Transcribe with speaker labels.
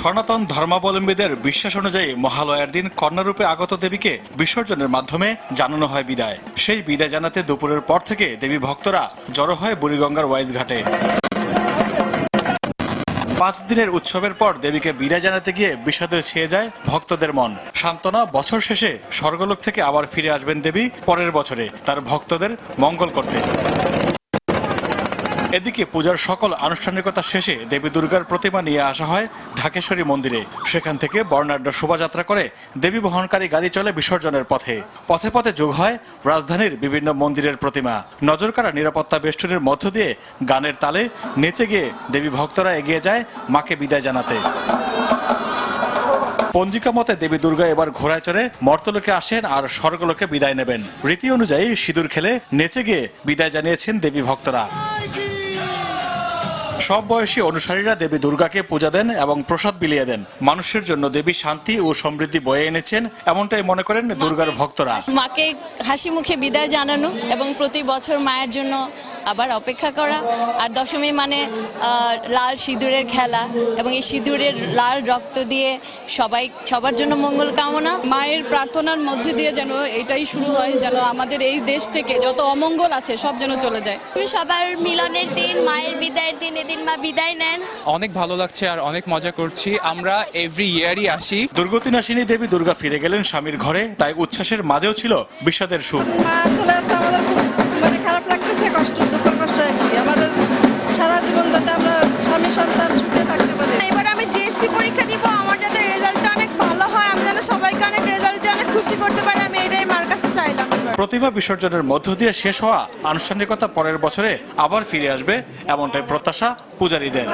Speaker 1: সনাতন ধর্মাবলম্বীদের বিশ্বাস অনুযায়ী মহালয়ার দিন কন্যারূপে আগত দেবীকে বিসর্জনের মাধ্যমে জানানো হয় বিদায়। সেই বিদায় জানাতে দুপুরের পর থেকে দেবী ভক্তরা জড়ো হয় বুড়িগঙ্গার ওয়াইজ ঘাটে। পাঁচ দিনের উৎসবের পর দেবীকে বিদায় জানাতে গিয়ে বিষাদে ছেয়ে যায় ভক্তদের মন। সান্ত্বনা বছর শেষে স্বর্গলোক থেকে আবার ফিরে আসবেন দেবী পরের বছরে। তার ভক্তদের মঙ্গল করতে। এদিকে পূজার সকল আনুষ্ঠানিকতা শেষে দেবী দুর্গার প্রতিমা নিয়ে আসা হয় ঢাকেশ্বরী মন্দিরে। সেখান থেকে বর্ণাঢ্য শোভাযাত্রা করে দেবী বহনকারী গাড়ি চলে বিসর্জনের পথে। পথে পথে যোগ হয় রাজধানীর বিভিন্ন মন্দিরের প্রতিমা। নজর নজরকাড়া নিরাপত্তা বেষ্টনীর মধ্য দিয়ে গানের তালে নেচে গিয়ে দেবী ভক্তরা এগিয়ে যায় মাকে বিদায় জানাতে। পঞ্জিকা মতে দেবী দুর্গা এবার ঘোড়ায় চড়ে মর্তলোকে আসেন আর স্বর্গলোকে বিদায় নেবেন। রীতি অনুযায়ী সিঁদুর খেলে নেচে গিয়ে বিদায় জানিয়েছেন দেবী ভক্তরা। সব বয়সী অনুসারীরা দেবী দুর্গাকে পূজা দেন এবং প্রসাদ বিলিয়ে দেন। মানুষের জন্য দেবী শান্তি ও সমৃদ্ধি বয়ে এনেছেন এমনটাই মনে করেন দুর্গার ভক্তরা।
Speaker 2: মাকে হাসি মুখে বিদায় জানানো এবং প্রতি বছর মায়ের জন্য আবার অপেক্ষা করা। আর দশমী মানে আহ, লাল সিঁদুরের খেলা এবং এই সিঁদুরের লাল রক্ত দিয়ে সবাই সবার জন্য মঙ্গল কামনা।
Speaker 3: মায়ের প্রার্থনার মধ্যে দিয়ে যেন এটাই শুরু হয় যেন আমাদের এই দেশ থেকে যত অমঙ্গল আছে সব যেন চলে যায়।
Speaker 4: সবার মিলনের দিন মায়ের বিদায়ের দিন এদিন মা বিদায় নেন।
Speaker 5: অনেক ভালো লাগছে আর অনেক মজা করছি। আমরা এভরি ইয়ারই আসি।
Speaker 1: দুর্গতিনাশিনী দেবী দুর্গা ফিরে গেলেন স্বামীর ঘরে তাই উচ্ছ্বাসের মাঝেও ছিল বিষাদের সুর।
Speaker 6: চলে আসছে আমাদের মানে খারাপ লাগতেছে কষ্ট দুঃখ কষ্ট একই। আমাদের সারা জীবন যাতে আমরা স্বামী সন্তান সুখে থাকতে পারি।
Speaker 4: এবার আমি জিএসসি পরীক্ষা দিব আমার যাতে রেজাল্টটা অনেক ভালো হয় আমি যেন সবাইকে অনেক রেজাল্ট দিয়ে অনেক খুশি করতে পারি আমি এটাই মার কাছে চাইলাম
Speaker 1: প্রতিমা বিসর্জনের মধ্য দিয়ে শেষ হওয়া আনুষ্ঠানিকতা পরের বছরে আবার ফিরে আসবে এমনটাই প্রত্যাশা পূজারীদের।